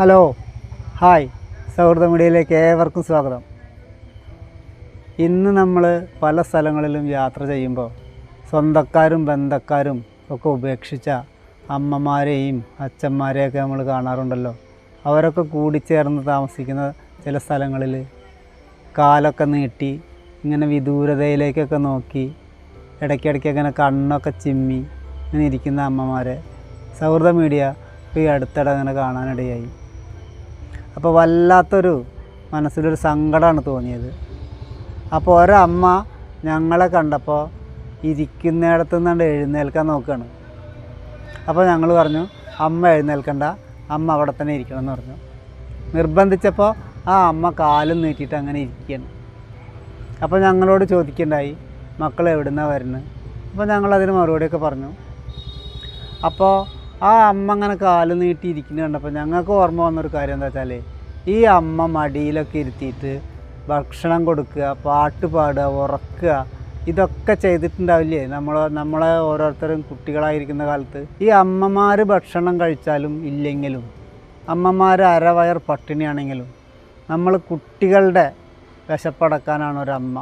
Hello. Hi. സൗഹൃദ മീഡിയയിലേക്ക് ഏവർക്കും സ്വാഗതം. ഇന്ന് നമ്മൾ പല സ്ഥലങ്ങളിലും യാത്ര ചെയ്യുമ്പോൾ സ്വന്തക്കാരും ബന്ധക്കാരും ഒക്കെ ഉപേക്ഷിച്ച അമ്മമാരെയും അച്ഛന്മാരെയൊക്കെ നമ്മൾ കാണാറുണ്ടല്ലോ. അവരൊക്കെ കൂടിച്ചേർന്ന് താമസിക്കുന്ന ചില സ്ഥലങ്ങളിൽ കാലൊക്കെ നീട്ടി ഇങ്ങനെ വിദൂരതയിലേക്കൊക്കെ നോക്കി ഇടയ്ക്കിടയ്ക്ക് ഇങ്ങനെ കണ്ണൊക്കെ ചിമ്മി ഇങ്ങനെ ഇരിക്കുന്ന അമ്മമാരെ. സൗഹൃദ മീഡിയ ഈ അടുത്തിടെ അങ്ങനെ കാണാനിടയായി. അപ്പോൾ വല്ലാത്തൊരു മനസ്സിലൊരു സങ്കടമാണ് തോന്നിയത്. അപ്പോൾ ഒരമ്മ ഞങ്ങളെ കണ്ടപ്പോൾ ഇരിക്കുന്നിടത്ത് നിന്നാണ്ട് എഴുന്നേൽക്കാൻ നോക്കുകയാണ് അപ്പോൾ ഞങ്ങൾ പറഞ്ഞു അമ്മ എഴുന്നേൽക്കണ്ട അമ്മ അവിടെ തന്നെ ഇരിക്കണം എന്ന് പറഞ്ഞു. നിർബന്ധിച്ചപ്പോൾ ആ അമ്മ കാലും നീട്ടിയിട്ട് അങ്ങനെ ഇരിക്കുകയാണ് അപ്പോൾ ഞങ്ങളോട് ചോദിക്കണ്ടായി മക്കൾ എവിടുന്നാണ് വരുന്നത് അപ്പോൾ ഞങ്ങളതിന് മറുപടിയൊക്കെ പറഞ്ഞു. അപ്പോൾ ആ അമ്മ അങ്ങനെ കാൽ നീട്ടി ഇരിക്കുന്നത് കണ്ടപ്പോൾ ഞങ്ങൾക്ക് ഓർമ്മ വന്നൊരു കാര്യം എന്താ വെച്ചാൽ ഈ അമ്മ മടിയിലൊക്കെ ഇരുത്തിയിട്ട് ഭക്ഷണം കൊടുക്കുക പാട്ട് പാടുക ഉറക്കുക ഇതൊക്കെ ചെയ്തിട്ടുണ്ടാവില്ലേ? നമ്മൾ നമ്മളെ ഓരോരുത്തരും കുട്ടികളായിരിക്കുന്ന കാലത്ത്. ഈ അമ്മമാർ ഭക്ഷണം കഴിച്ചാലും ഇല്ലെങ്കിലും അമ്മമാർ അരവയർ പട്ടിണിയാണെങ്കിലും നമ്മൾ കുട്ടികളുടെ വിശപ്പടക്കാനാണ് ഒരമ്മ.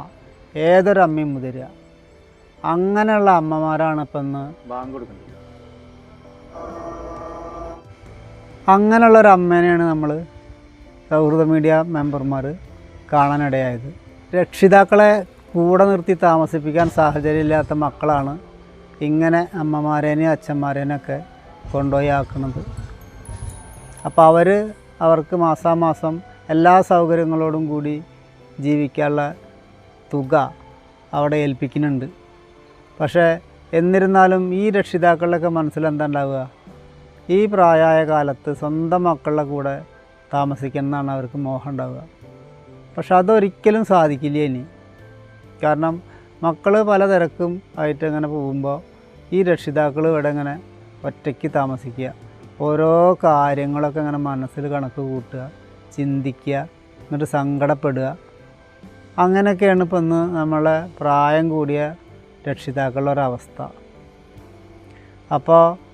ഏതൊരമ്മയും മുതിരുക. അങ്ങനെയുള്ള അമ്മമാരാണ് ഇപ്പം ഇന്ന് ബാങ്ക് കൊടുക്കുന്നത് അങ്ങനെയുള്ള ഒരു അമ്മേനെയാണ് നമ്മൾ സൗഹൃദ മീഡിയ മെമ്പർമാർ കാണാനിടയായത്. രക്ഷിതാക്കളെ കൂടെ നിർത്തി താമസിപ്പിക്കാൻ സാഹചര്യമില്ലാത്ത മക്കളാണ് ഇങ്ങനെ അമ്മമാരേനെയും അച്ഛന്മാരേനെയൊക്കെ കൊണ്ടുപോയി ആക്കുന്നത്. അപ്പോൾ അവർ അവർക്ക് മാസാമാസം എല്ലാ സൗകര്യങ്ങളോടും കൂടി ജീവിക്കാനുള്ള തുക അവിടെ ഏൽപ്പിക്കുന്നുണ്ട്. പക്ഷേ എന്നിരുന്നാലും ഈ രക്ഷിതാക്കളുടെയൊക്കെ മനസ്സിൽ ഉണ്ടാവുക? ഈ പ്രായമായ കാലത്ത് സ്വന്തം മക്കളുടെ കൂടെ താമസിക്കുന്നതാണ് അവർക്ക് മോഹം ഉണ്ടാവുക. പക്ഷെ അതൊരിക്കലും സാധിക്കില്ല ഇനി. കാരണം മക്കൾ പലതിരക്കും ആയിട്ട് അങ്ങനെ പോകുമ്പോൾ ഈ രക്ഷിതാക്കൾ ഇവിടെ ഇങ്ങനെ ഒറ്റയ്ക്ക് താമസിക്കുക. ഓരോ കാര്യങ്ങളൊക്കെ ഇങ്ങനെ മനസ്സിൽ കണക്ക് കൂട്ടുക ചിന്തിക്കുക എന്നിട്ട് സങ്കടപ്പെടുക. അങ്ങനെയൊക്കെയാണ് ഇപ്പം ഇന്ന് നമ്മളെ പ്രായം കൂടിയ രക്ഷിതാക്കളുടെ ഒരവസ്ഥ അപ്പോൾ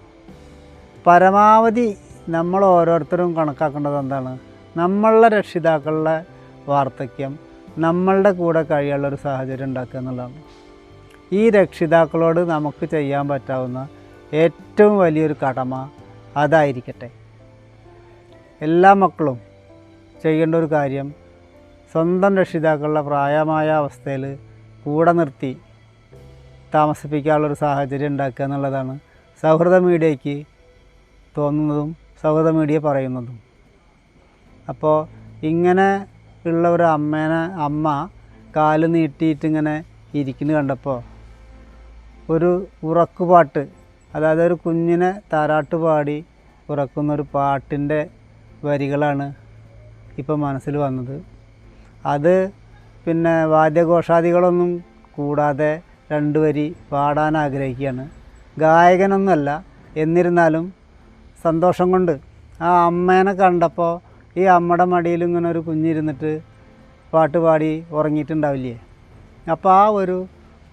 പരമാവധി നമ്മൾ ഓരോരുത്തരും കണക്കാക്കേണ്ടത് എന്താണ്? നമ്മളുടെ രക്ഷിതാക്കളുടെ വാർദ്ധക്യം നമ്മളുടെ കൂടെ കഴിയാനുള്ള ഒരു സാഹചര്യം ഉണ്ടാക്കുക എന്നുള്ളതാണ്. ഈ രക്ഷിതാക്കളോട് നമുക്ക് ചെയ്യാൻ പറ്റാവുന്ന ഏറ്റവും വലിയൊരു കടമ അതായിരിക്കട്ടെ. എല്ലാ മക്കളും ചെയ്യേണ്ട ഒരു കാര്യം സ്വന്തം രക്ഷിതാക്കളുടെ പ്രായമായ അവസ്ഥയിൽ കൂടെ നിർത്തി താമസിപ്പിക്കാനുള്ളൊരു സാഹചര്യം ഉണ്ടാക്കുക എന്നുള്ളതാണ്. സൗഹൃദ മീഡിയയ്ക്ക് തോന്നുന്നതും സൗഹൃദ മീഡിയ പറയുന്നതും. അപ്പോൾ ഇങ്ങനെ ഉള്ള ഒരു അമ്മേനെ അമ്മ കാൽ നീട്ടിയിട്ട് ഇങ്ങനെ കണ്ടപ്പോൾ ഒരു ഉറക്കുപാട്ട് അതായത് ഒരു കുഞ്ഞിനെ താരാട്ട് പാടി ഉറക്കുന്ന ഒരു പാട്ടിന്റെ വരികളാണ് ഇപ്പോൾ മനസ്സിൽ വന്നത്. അത് പിന്നെ വാദ്യഘോഷാദികളൊന്നും കൂടാതെ രണ്ട് വരി പാടാൻ ആഗ്രഹിക്കുകയാണ്. ഗായകനൊന്നുമല്ല എന്നിരുന്നാലും സന്തോഷം കൊണ്ട് ആ അമ്മേനെ കണ്ടപ്പോൾ ഈ അമ്മയുടെ മടിയിൽ ഇങ്ങനെ ഒരു കുഞ്ഞിരുന്നിട്ട് പാട്ട് പാടി ഉറങ്ങിയിട്ടുണ്ടാവില്ലേ? അപ്പോൾ ആ ഒരു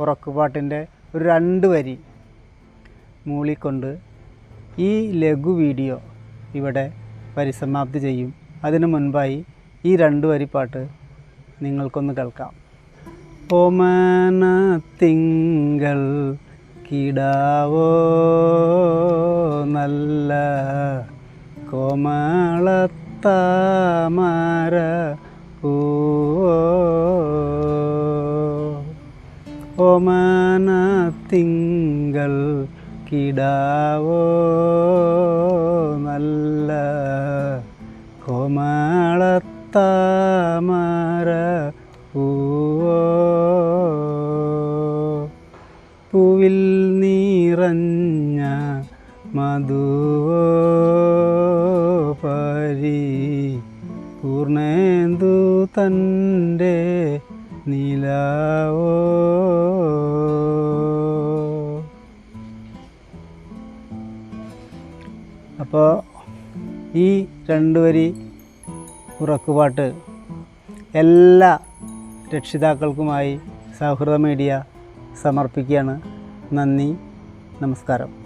ഉറക്കുപാട്ടിന്റെ ഒരു രണ്ട് വരി മൂളിക്കൊണ്ട് ഈ ലഘു വീഡിയോ ഇവിടെ പരിസമാപ്തി ചെയ്യും. അതിനു മുൻപായി ഈ രണ്ട് വരി പാട്ട് നിങ്ങൾക്കൊന്ന് കേൾക്കാം. ഓമാന തിങ്കൾ കിടാവോ? നല്ല കോമളത്താമര. തിങ്കൾ കിടാവോ. നല്ല കോമളത്താമര. തന്റെ നിലാവോ? അപ്പോൾ ഈ രണ്ട് വരി ഉറക്കുപാട്ട് എല്ലാ രക്ഷിതാക്കൾക്കുമായി സൗഹൃദ മീഡിയ സമർപ്പിക്കുകയാണ്. നന്ദി നമസ്കാരം.